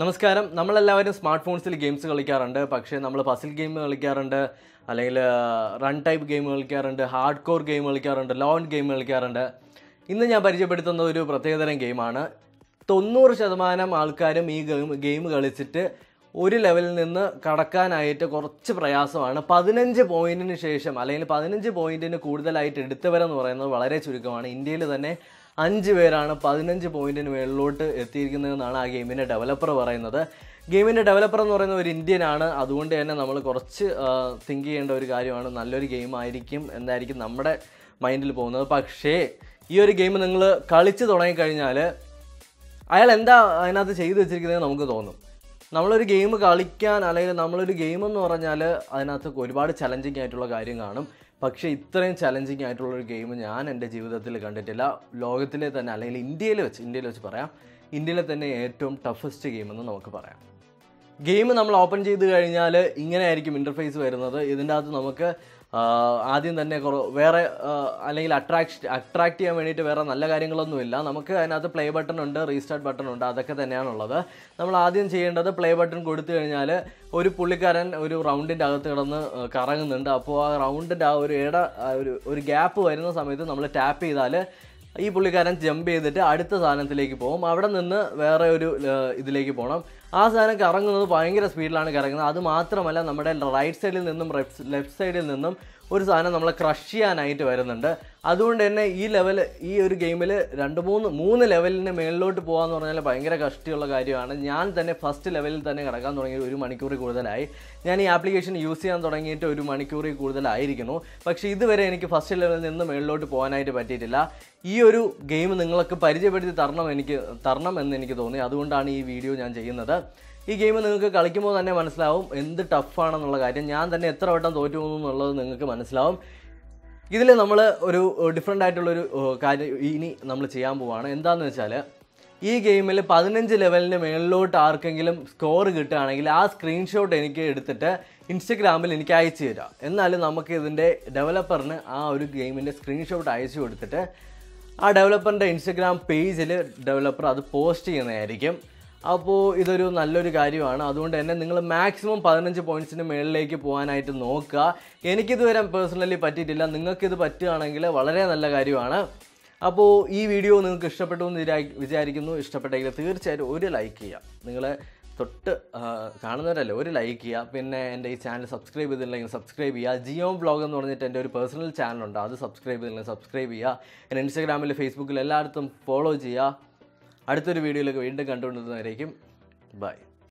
നമസ്കാരം. നമ്മളെല്ലാവരും smart ഫോൺസിൽ games കളിക്കാറുണ്ട്. പക്ഷേ നമ്മൾ പസിൽ ഗെയിം കളിക്കാറുണ്ട്. അല്ലെങ്കിൽ റൺ ടൈപ്പ് ഗെയിം കളിക്കാറുണ്ട്. ഹാർഡ് കോർ ഗെയിം കളിക്കാറുണ്ട്. ലോൺ ഗെയിം കളിക്കാറുണ്ട്. ഇന്ന് ഞാൻ പരിചയപ്പെടുത്തുന്ന ഒരു പ്രത്യേകതരം ഗെയിമാണ്. തൊണ്ണൂറ് ശതമാനം ആൾക്കാരും ഈ ഗെയിം ഗെയിം കളിച്ചിട്ട് ഒരു ലെവലിൽ നിന്ന് കടക്കാനായിട്ട് കുറച്ച് പ്രയാസമാണ്. പതിനഞ്ച് പോയിന്റിന് ശേഷം അല്ലെങ്കിൽ പതിനഞ്ച് പോയിന്റിന് കൂടുതലായിട്ട് എടുത്തവരെന്ന് പറയുന്നത് വളരെ ചുരുക്കമാണ്. ഇന്ത്യയിൽ തന്നെ അഞ്ച് പേരാണ് പതിനഞ്ച് പോയിന്റിന് മുകളിലോട്ട് എത്തിയിരിക്കുന്നതെന്നാണ് ആ ഗെയിമിന്റെ ഡെവലപ്പർ പറയുന്നത്. ഗെയിമിന്റെ ഡെവലപ്പർ എന്ന് പറയുന്ന ഒരു ഇന്ത്യൻ ആണ് അതുകൊണ്ട് തന്നെ നമ്മൾ കുറച്ച് തിങ്ക് ചെയ്യേണ്ട ഒരു കാര്യമാണ്. നല്ലൊരു ഗെയിം ആയിരിക്കും എന്നായിരിക്കും നമ്മുടെ മൈൻഡിൽ പോകുന്നത്. പക്ഷേ ഈ ഒരു ഗെയിം നിങ്ങൾ കളിച്ച് തുടങ്ങിക്കഴിഞ്ഞാൽ അയാൾ എന്താ അതിനകത്ത് ചെയ്തു വെച്ചിരിക്കുന്നത് നമുക്ക് തോന്നും. നമ്മളൊരു ഗെയിം കളിക്കാൻ അല്ലെങ്കിൽ നമ്മളൊരു ഗെയിം എന്ന് പറഞ്ഞാൽ അതിനകത്ത് ഒരുപാട് ചലഞ്ചിങ് ആയിട്ടുള്ള കാര്യം കാണും. പക്ഷേ ഇത്രയും ചലഞ്ചിങ് ആയിട്ടുള്ള ഒരു ഗെയിം ഞാൻ എന്റെ ജീവിതത്തിൽ കണ്ടിട്ടില്ല. ലോകത്തിലെ തന്നെ അല്ലെങ്കിൽ ഇന്ത്യയിൽ വെച്ച് ഇന്ത്യയിൽ വെച്ച് പറയാം. ഇന്ത്യയിലെ തന്നെ ഏറ്റവും ടഫസ്റ്റ് ഗെയിം എന്ന് നമുക്ക് പറയാം. ഗെയിം നമ്മൾ ഓപ്പൺ ചെയ്ത് കഴിഞ്ഞാൽ ഇങ്ങനെ ആയിരിക്കും ഇന്റർഫേസ് വരുന്നത്. ഇതിന്റെ അകത്ത് നമുക്ക് ആദ്യം തന്നെ വേറെ അല്ലെങ്കിൽ അട്രാക്ട് അട്രാക്ട് ചെയ്യാൻ വേണ്ടിയിട്ട് വേറെ നല്ല കാര്യങ്ങളൊന്നുമില്ല. നമുക്ക് അതിനകത്ത് പ്ലേ ബട്ടൺ ഉണ്ട് റീസ്റ്റാർട്ട് ബട്ടൺ ഉണ്ട് അതൊക്കെ തന്നെയാണുള്ളത്. നമ്മൾ ആദ്യം ചെയ്യേണ്ടത് പ്ലേ ബട്ടൺ കൊടുത്തു കഴിഞ്ഞാൽ ഒരു പുള്ളിക്കാരൻ ഒരു റൗണ്ടിന്റെ അകത്ത് കിടന്ന് കറങ്ങുന്നുണ്ട്. അപ്പോൾ ആ റൗണ്ടിന്റെ ആ ഒരു ഇട ഒരു ഒരു ഗ്യാപ്പ് വരുന്ന സമയത്ത് നമ്മൾ ടാപ്പ് ചെയ്താൽ ഈ പുള്ളിക്കാരൻ ജമ്പ് ചെയ്തിട്ട് അടുത്ത സാധനത്തിലേക്ക് പോകും. അവിടെ നിന്ന് വേറെ ഒരു ഇതിലേക്ക് പോകണം ആ സാധനം കറങ്ങുന്നത് ഭയങ്കര സ്പീഡിലാണ് കറങ്ങുന്നത്. അത് മാത്രമല്ല നമ്മുടെ റൈറ്റ് സൈഡിൽ നിന്നും ലെഫ്റ്റ് സൈഡിൽ നിന്നും ഒരു സാധനം നമ്മളെ ക്രഷ് ചെയ്യാനായിട്ട് വരുന്നുണ്ട്. അതുകൊണ്ട് തന്നെ ഈ ലെവൽ ഈ ഒരു ഗെയിമിൽ രണ്ട് മൂന്ന് മൂന്ന് ലെവലിന് മേളിലോട്ട് പോകാമെന്ന് പറഞ്ഞാൽ ഭയങ്കര കഷ്ടിയുള്ള കാര്യമാണ്. ഞാൻ തന്നെ ഫസ്റ്റ് ലെവലിൽ തന്നെ കിടക്കാൻ തുടങ്ങി ഒരു മണിക്കൂറിൽ കൂടുതലായി. ഞാൻ ഈ ആപ്ലിക്കേഷൻ യൂസ് ചെയ്യാൻ തുടങ്ങിയിട്ട് ഒരു മണിക്കൂറിൽ കൂടുതലായിരിക്കുന്നു. പക്ഷേ ഇതുവരെ എനിക്ക് ഫസ്റ്റ് ലെവലിൽ നിന്ന് മേളിലോട്ട് പോകാനായിട്ട് പറ്റിയിട്ടില്ല. ഈ ഒരു ഗെയിം നിങ്ങൾക്ക് പരിചയപ്പെടുത്തി തരണം എനിക്ക് തരണം എന്ന് എനിക്ക് തോന്നി. അതുകൊണ്ടാണ് ഈ വീഡിയോ ഞാൻ ചെയ്യുന്നത്. ഈ ഗെയിം നിങ്ങൾക്ക് കളിക്കുമ്പോൾ തന്നെ മനസ്സിലാവും എന്ത് ടഫാണെന്നുള്ള കാര്യം. ഞാൻ തന്നെ എത്ര വട്ടം തോറ്റു പോകുന്നു എന്നുള്ളത് നിങ്ങൾക്ക് മനസ്സിലാവും. ഇതിൽ നമ്മൾ ഒരു ഡിഫറെന്റ് ആയിട്ടുള്ളൊരു കാര്യം ഇനി നമ്മൾ ചെയ്യാൻ പോവാണ്. എന്താണെന്ന് വെച്ചാൽ ഈ ഗെയിമിൽ പതിനഞ്ച് ലെവലിന് മേളിലോട്ട് ആർക്കെങ്കിലും സ്കോർ കിട്ടുകയാണെങ്കിൽ ആ സ്ക്രീൻഷോട്ട് എനിക്ക് എടുത്തിട്ട് ഇൻസ്റ്റഗ്രാമിൽ എനിക്ക് അയച്ചു തരാം. എന്നാലും നമുക്ക് ഇതിന്റെ ഡെവലപ്പറിന് ആ ഒരു ഗെയിമിന്റെ സ്ക്രീൻഷോട്ട് അയച്ചു കൊടുത്തിട്ട് ആ ഡെവലപ്പറിന്റെ ഇൻസ്റ്റഗ്രാം പേജിൽ ഡെവലപ്പർ അത് പോസ്റ്റ് ചെയ്യുന്നതായിരിക്കും. അപ്പോൾ ഇതൊരു നല്ലൊരു കാര്യമാണ്. അതുകൊണ്ട് തന്നെ നിങ്ങൾ മാക്സിമം പതിനഞ്ച് പോയിന്റ്സിന് മുകളിലേക്ക് പോകാനായിട്ട് നോക്കുക. എനിക്കിതുവരെ പേഴ്സണലി പറ്റിയിട്ടില്ല. നിങ്ങൾക്കിത് പറ്റുകയാണെങ്കിൽ വളരെ നല്ല കാര്യമാണ്. അപ്പോൾ ഈ വീഡിയോ നിങ്ങൾക്ക് ഇഷ്ടപ്പെട്ടു എന്ന് വിചാ- വിചാരിക്കുന്നു. ഇഷ്ടപ്പെട്ടെങ്കിൽ തീർച്ചയായിട്ടും ഒരു ലൈക്ക് ചെയ്യുക. നിങ്ങൾ തൊട്ട് കാണുന്നവരല്ലേ ഒരു ലൈക്ക് ചെയ്യുക. പിന്നെ എന്റെ ഈ ചാനൽ സബ്സ്ക്രൈബ് ചെയ്തില്ലെങ്കിൽ സബ്സ്ക്രൈബ് ചെയ്യുക. ജിയോ ബ്ലോഗ് എന്ന് പറഞ്ഞിട്ട് എന്റെ ഒരു പേഴ്സണൽ ചാനലുണ്ട് അത് സബ്സ്ക്രൈബ് ചെയ്തില്ലെങ്കിൽ സബ്സ്ക്രൈബ് ചെയ്യുക. എന്റെ ഇൻസ്റ്റാഗ്രാമിൽ ഫേസ്ബുക്കിൽ എല്ലായിടത്തും ഫോളോ ചെയ്യുക. അടുത്തൊരു വീഡിയോയിലൊക്കെ വീണ്ടും കണ്ടുകൊണ്ടിരുന്നവരേക്കും ബൈ.